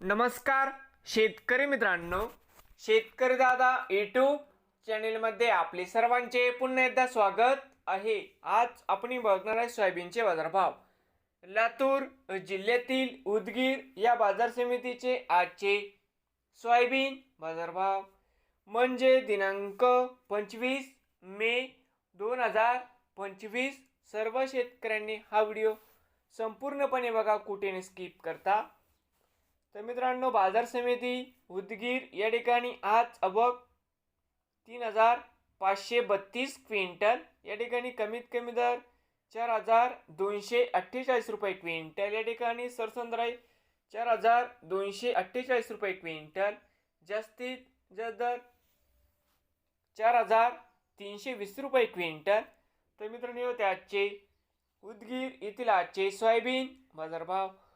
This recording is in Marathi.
नमस्कार शेतकरी मित्रांनो. शेतकरी दादा यूट्यूब चॅनेलमध्ये आपले सर्वांचे पुन्हा एकदा स्वागत आहे. आज आपण बघणार आहे सोयाबीनचे बाजारभाव. लातूर जिल्ह्यातील उदगीर या बाजार समितीचे आजचे सोयाबीन बाजारभाव. म्हणजे दिनांक पंचवीस मे दोन हजार पंचवीस. सर्व शेतकऱ्यांनी हा व्हिडिओ संपूर्णपणे बघा कुठे स्किप करता. तर मित्रांनो बाजार समिती उदगीर या ठिकाणी आज अबक तीन हजार पाचशे बत्तीस क्विंटल. या ठिकाणी कमीत कमी दर चार हजार दोनशे अठ्ठेचाळीस रुपये क्विंटल. या ठिकाणी सरसंद्राई चार हजार दोनशे अठ्ठेचाळीस रुपये क्विंटल. जास्तीत जास्त दर चार हजार तीनशे वीस रुपये क्विंटल. तर मित्रांनो त्याचे आजचे उदगीर येथील आजचे सोयाबीन बाजारभाव.